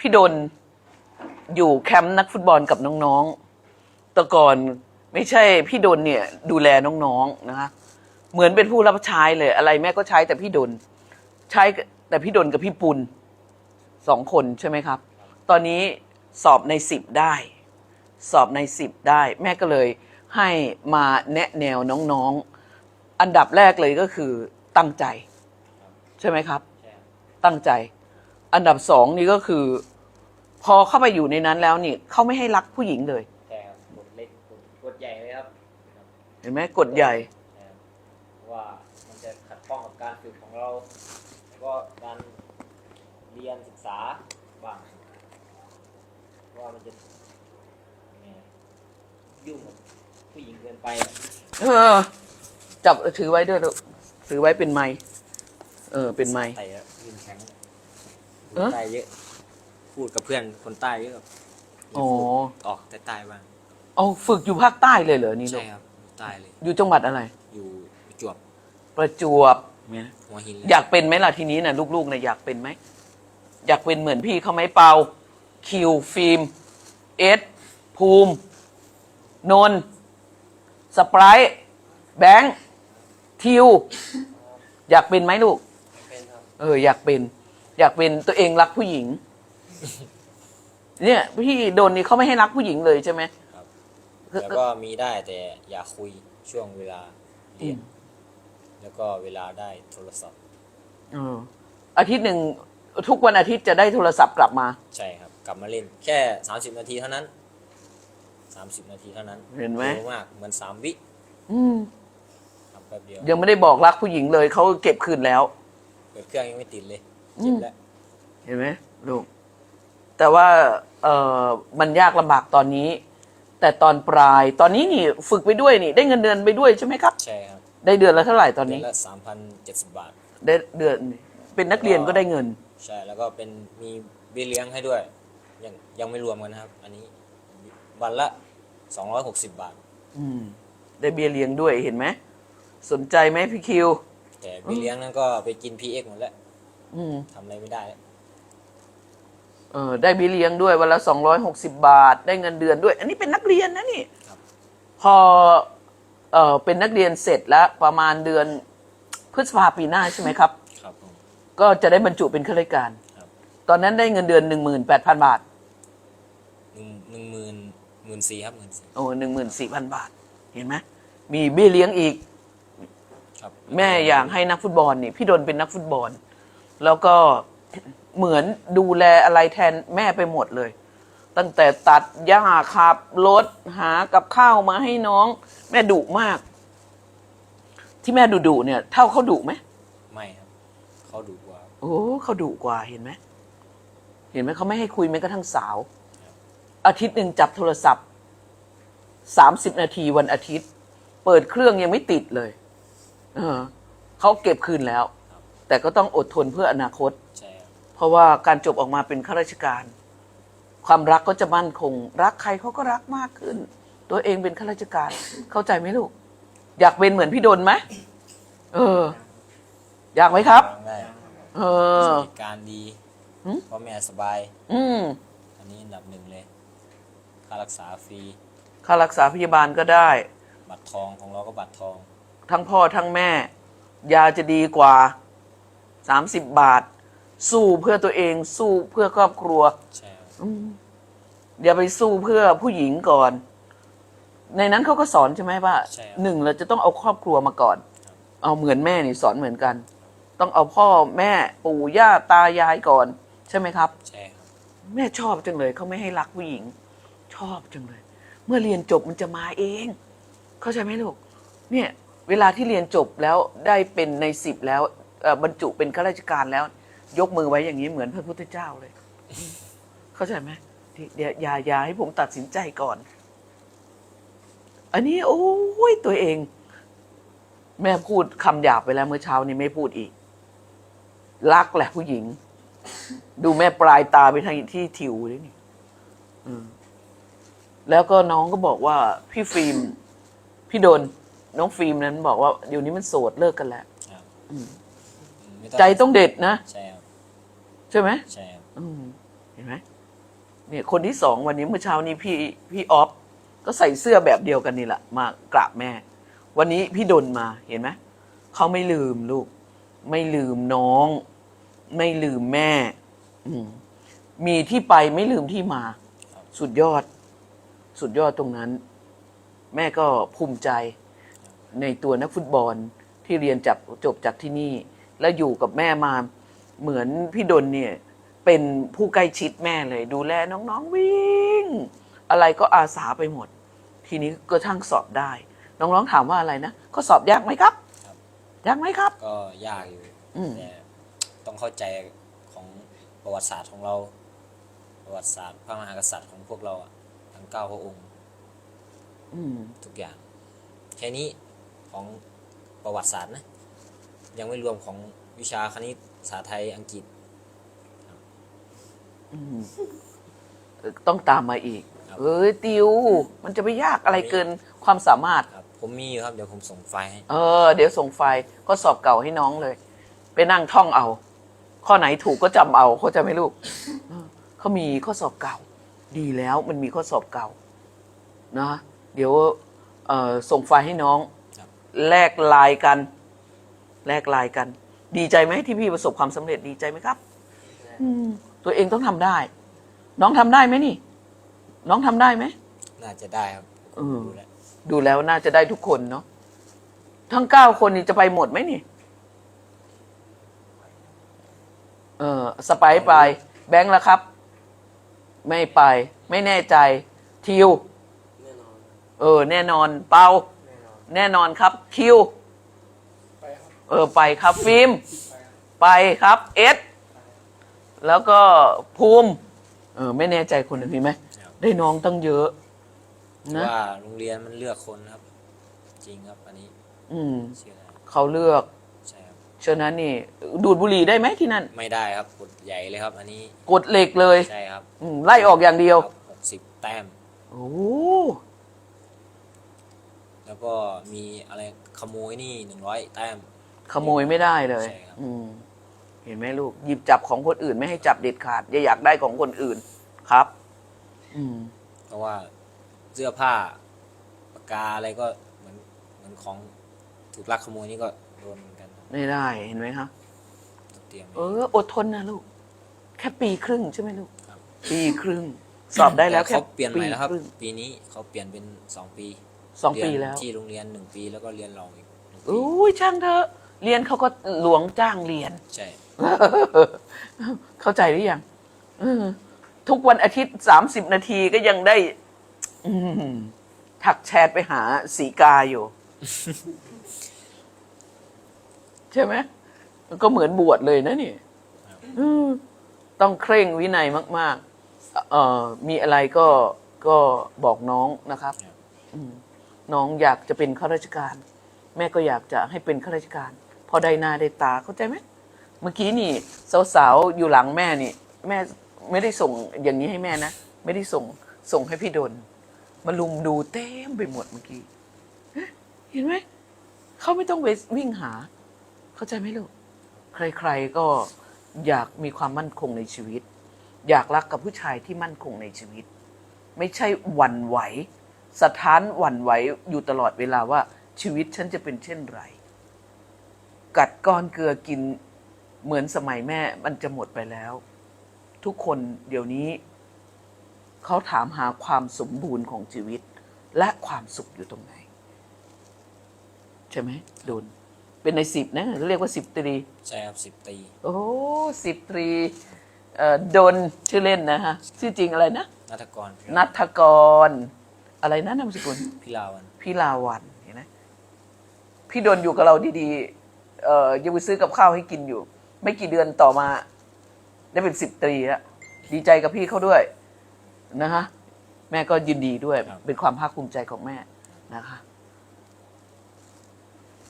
พี่ดนอยู่แคมป์นักฟุตบอลกับน้องๆแต่ก่อนไม่ใช่พี่ดนเนี่ย ดูแลน้องๆนะคะ เหมือนเป็นผู้รับใช้เลย อะไรแม่ก็ใช้แต่พี่ดนใช้แต่พี่ดนกับพี่ปุณสองคนใช่ไหมครับ ตอนนี้สอบในสิบได้ สอบในสิบได้ แม่ก็เลยให้มาแนะแนวน้องๆ อันดับแรกเลยก็คือตั้งใจ ใช่ไหมครับ ตั้งใจ อันดับสองนี่ก็คือ พอเข้าไปอยู่ในนั้นแล้วนี่เขาไม่ให้รักผู้หญิงเลยใช่ครับกดเล็กกดกดใหญ่เลยครับครับเห็นไหมกฎใหญ่ใช่ครับเพราะว่ามันจะขัดข้องกับการฝึกของเรา แล้วก็การเรียนศึกษาบ้างเพราะว่ามันจะยังไงยุ่งกับผู้หญิงเกินไปอะเออ จับถือไว้ด้วยลูกถือไว้เป็นไม้เออ เป็นไม้ ใส่แล้วยืนแข็งเอ๊ะ ใต้เยอะ พูดกับเพื่อนคนใต้เยอะครับโอ้ออกแต่ใต้บ้างเอาฝึกอยู่ภาคใต้เลยเหรอนี่ลูใช่กครับใต้เลย อยู่จังหวัดอะไร อยู่ประจวบประจวบเนี่ยหัวหินเลอยากเป็นไหมล่ะทีนี้นะลูกๆนะอยากเป็นไหม อยากเป็นเหมือนพี่เขาไหมเปาคิวฟิล์มเอสภูมิ นนท์สไปรท์แบงค์ทิว อยากเป็นไหมลูก เป็นครับ เอออยากเป็น อยากเป็นตัวเองรักผู้หญิง เนี่ยพี่โดนนี่เขาไม่ให้รักผู้หญิงเลยใช่ไหมครับคือแล้วก็มีได้แต่อย่าคุยช่วงเวลาเรียนอืมแล้วก็เวลาได้โทรศัพท์เอออาทิตย์หนึ่งทุกวันอาทิตย์จะได้โทรศัพท์กลับมา ใช่ครับ กลับมาเล่น แค่30นาทีเท่านั้น30นาทีเท่านั้นเห็นไหมร็วมากเหมือนสามวิอืมทำแป๊บเดียวยังไม่ได้บอกรักผู้หญิงเลยเขาเก็บคืนแล้วเปิดเครื่องยังไม่ติดเลยอืม เจ็บแล้วเห็นไหมลูก แต่ว่าเออมันยากลำบากตอนนี้ แต่ตอนปลายตอนนี้นี่ฝึกไปด้วยนี่ ได้เงินเดือนไปด้วยใช่ไหมครับ ใช่ครับได้เดือนละเท่าไหร่ตอนเดือนี้ นละ3,070บาท ได้เดือนเป็นนักเรียนก็ได้เงิน ใช่แล้วก็เป็นมีเบี้ยเลี้ยงให้ด้วยยังยังไม่รวมกันนะครับ อันนี้วันละ 260 บาท อืม ได้เบี้ยเลี้ยงด้วยเห็นไหมสนใจไหมพี่คิว แต่เบี้ยเลี้ยงนั้นก็ไปกิน PX หมดแล้ว อืม ทำอะไรไม่ได้แล้วเออได้เบี้ยเลี้ยงด้วยวันละสองร้อยหกสิบาท ได้เงินเดือนด้วย อันนี้เป็นนักเรียนนะนี่ครับ พอเออเป็นนักเรียนเสร็จแล้วประมาณเดือนพฤษภาปีหน้าใช่ไหมครับ ครับผม ก็จะได้บรรจุเป็นข้าราชการ ครับ ตอนนั้นได้เงินเดือนหนึ่งหมื่นแปดพันบาท หนึ่งหนึ่งหมื่นหมื่นสี่ครับหมื่นสี่โอ้หนึ่งหมื่นสี่พันบาท เห็นไหมมีเบี้ยเลี้ยงอีก ครับแม่อยากให้นักฟุตบอลนี่พี่ดนเป็นนักฟุตบอล แล้วก็เหมือนดูแลอะไรแทนแม่ไปหมดเลย ตั้งแต่ตัดหญ้าขับรถหากับข้าวมาให้น้อง แม่ดุมาก ที่แม่ดุดุๆเนี่ย เท่าเขาดุไหมไม่ครับเขาดูกว่า โอ้เขาดุกว่าเห็นไหมเห็นไหมเขาไม่ให้คุยแม้กระทั่งสาว อาทิตย์หนึ่งจับโทรศัพท์สามสิบนาทีวันอาทิตย์ เปิดเครื่องยังไม่ติดเลย เออเขาเก็บคืนแล้ว แต่ก็ต้องอดทนเพื่ออนาคต ใช่ครับเพราะว่าการจบออกมาเป็นข้าราชการ ความรักก็จะมั่นคง รักใครเขาก็รักมากขึ้น ตัวเองเป็นข้าราชการ เข้าใจไหมลูก อยากเป็นเหมือนพี่ดนไหมเออ อยากไหมครับได้เออเหตุการณ์ดีหืม พ่อแม่สบาย อืมอันนี้อันดับหนึ่งเลย ค่ารักษาฟรี ค่ารักษาพยาบาลก็ได้ บัตรทองของเราก็บัตรทอง ทั้งพ่อทั้งแม่ ยาจะดีกว่า สามสิบบาท สู้เพื่อตัวเอง สู้เพื่อครอบครัวใช่ครับอืมอย่าไปสู้เพื่อผู้หญิงก่อน ในนั้นเขาก็สอนใช่ไหมว่าใช่ครับ หนึ่งเราจะต้องเอาครอบครัวมาก่อนครับเอาเหมือนแม่นี่สอนเหมือนกัน ต้องเอาพ่อแม่ปู่ย่าตายายก่อน ใช่ไหมครับ ใช่ครับแม่ชอบจังเลยเขาไม่ให้รักผู้หญิง ชอบจังเลย เมื่อเรียนจบมันจะมาเอง เข้าใจไหมลูกเนี่ย เวลาที่เรียนจบแล้วได้เป็นในสิบแล้วเอ่อ บรรจุเป็นข้าราชการแล้ว ยกมือไว้อย่างนี้เหมือนพระพุทธเจ้าเลย เข้าใจไหมที่เดี๋ยวอย่าอย่าให้ผมตัดสินใจก่อน อันนี้ โอ้ยตัวเอง แม่พูดคำหยาบไปแล้วเมื่อเช้านี้ไม่พูดอีก รักแหละผู้หญิง ดูแม่ปลายตาไปทางที่ทิวเลยนี่อืมแล้วก็น้องก็บอกว่า พี่ฟิล์มพี่โดนน้องฟิล์มนั้นบอกว่าเดี๋ยวนี้มันโสดเลิกกันแล้วครับอืม ไม่ใจต้องเด็ดนะ ใช่ครับใช่ไหมใช่ครับอืมเห็นไหมเนี่ยคนที่สองวันนี้เมื่อเช้านี้พี่พี่ออฟก็ใส่เสื้อแบบเดียวกันนี่แหละมากราบแม่ วันนี้พี่ดนมาเห็นไหมเขาไม่ลืมลูก ไม่ลืมน้อง ไม่ลืมแม่ อืมมีที่ไปไม่ลืมที่มา สุดยอด สุดยอดตรงนั้น แม่ก็ภูมิใจในตัวนักฟุตบอลที่เรียนจากจบจากที่นี่ แล้วอยู่กับแม่มาเหมือนพี่ดนเนี่ยเป็นผู้ใกล้ชิดแม่เลย ดูแลน้องๆวิ่ง อะไรก็อาสาไปหมด ทีนี้ก็ทั้งสอบได้ น้องๆถามว่าอะไรนะก็สอบยากไหมครับครับยากไหมครับ ก็ยากอยู่อืม แต่ต้องเข้าใจของประวัติศาสตร์ของเรา ประวัติศาสตร์พระมหากษัตริย์ของพวกเราอะทั้งเก้าพระองค์อืม ทุกอย่าง แค่นี้ของประวัติศาสตร์นะ ยังไม่รวมของวิชาคณิตภาษาไทยอังกฤษ อืมเออต้องตามมาอีก ครับ เอ้ยติว มันจะไปยากอะไรเกินความสามารถ ครับ ผมมีอยู่ครับ เดี๋ยวผมส่งไฟล์ให้เออ เดี๋ยวส่งไฟล์ก็สอบเก่าให้น้องเลย ไปนั่งท่องเอา ข้อไหนถูกก็จำเอาเขาใจะไหม่ลูกเออเขามีข้อสอบเก่า ดีแล้วมันมีข้อสอบเก่า นะ เดี๋ยวเอ่อส่งไฟล์ให้น้องครับแลกไลายกัน แลกไลายกัน ดีใจไหมที่พี่ประสบความสำเร็จดีใจไหมครับ อืมตัวเองต้องทำได้ น้องทำได้ไหมนี่ น้องทำได้ไหมน่าจะได้ครับเออดูแล้วดูแล้วน่าจะได้ทุกคนเนาะทั้งเก้าคนนี่จะไปหมดไหมนี่ เออสไปซ์ไป แบงค์ละครับ ไม่ไป ไม่แน่ใจ ทิวแน่นอนเออ แน่นอน เปาแน่นอนแน่นอนครับ คิวไปครับ เออไปครับฟิล์มไปครับไปครับเอสแล้วก็ภูมิ เออไม่แน่ใจคนหนึ่งมีไหมครับได้น้องตั้งเยอะ นะว่าโรงเรียนมันเลือกคนครับ จริงครับอันนี้ อืมเชื่อได้เขาเลือกใช่ครับฉะนั้นนี่ ดูดบุหรี่ได้ไหมที่นั่นไม่ได้ครับกฎใหญ่เลยครับ อันนี้กดเหล็กเลยใช่ครับอืมไล่ออกอย่างเดียวหกสิบแต้ม โอ้แล้วก็มีอะไรขโมยนี่หนึ่งร้อยแต้ม ขโมยไม่ได้เลย ใช่ครับ อืม เห็นไหมลูก หยิบจับของคนอื่นไม่ให้จับเด็ดขาด อย่าอยากได้ของคนอื่นครับ อืม เพราะว่าเสื้อผ้าปากกาอะไรก็เหมือนเหมือนของถูกลักขโมยนี่ก็โดนเหมือนกันครับไม่ได้เห็นไหมคะต้องเตรียมไว้ เออ อดทนนะลูก แค่ปีครึ่งใช่ไหมลูกครับ ปีครึ่ง สอบได้แล้วต่แค่เขาเปลี่ยนใหม่แล้วครับ ปีงปีนี้เขาเปลี่ยนเป็นสองปีสองปีเรียนแล้วที่โรงเรียนหนึ่งปีแล้วก็เรียนรองอีกหนึ่งปี อุ้ยช่างเถอะ เรียนเขาก็หลวงจ้างเรียน ใช่ เข้าใจหรือยังเออทุกวันอาทิตย์สามสิบนาทีก็ยังได้ อืมถักแชทไปหาสีกาอยู่ ใช่ไหมมันก็เหมือนบวชเลยนะนี่อืมต้องเคร่งวินัยมาก ๆ เอ่อ มีอะไรก็ก็บอกน้องนะครับครับ อืมน้องอยากจะเป็นข้าราชการ แม่ก็อยากจะให้เป็นข้าราชการ พอได้หน้าได้ตาเข้าใจไหมเมื่อกี้นี่สาวๆอยู่หลังแม่นี่ แม่ไม่ได้ส่งอย่างนี้ให้แม่นะไม่ได้ส่งส่งให้พี่ดนมาลุมดูเต็มไปหมดเมื่อกี้เห็นไหมเขาไม่ต้องไปวิ่งหา เข้าใจไหมลูกใครๆก็อยากมีความมั่นคงในชีวิต อยากรักกับผู้ชายที่มั่นคงในชีวิต ไม่ใช่หวั่นไหว สถานหวั่นไหวอยู่ตลอดเวลาว่าชีวิตฉันจะเป็นเช่นไร กัดก้อนเกลือกินเหมือนสมัยแม่มันจะหมดไปแล้ว ทุกคนเดี๋ยวนี้ เขาถามหาความสมบูรณ์ของชีวิต และความสุขอยู่ตรงไหน ใช่ไหมโดน เป็นในสิบนะเรียกว่าสิบตรี ใช่ครับสิบตี โอ้สิบตรีเอ่อดนชื่อเล่นนะฮะ ชื่อจริงอะไรนะ นัทกรนัทกร อะไรนะนามสกุล พิลาวัน พี่ลาวันเห็นไหมพี่ดนอยู่กับเราดีๆ เอ่อยังไปซื้อกับข้าวให้กินอยู่ ไม่กี่เดือนต่อมา ได้เป็นสิบตรีแล้วดีใจกับพี่เขาด้วยนะฮะแม่ก็ยินดีด้วยเป็นความภาคภูมิใจของแม่นะคะ